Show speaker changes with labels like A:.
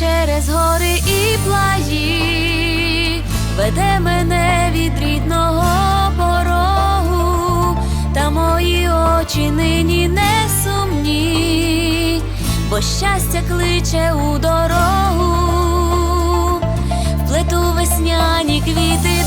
A: через гори і плаї, веде мене від рідного порогу, та мої очі нині не сумні, бо щастя кличе у дорогу, в вплету весняні квіти.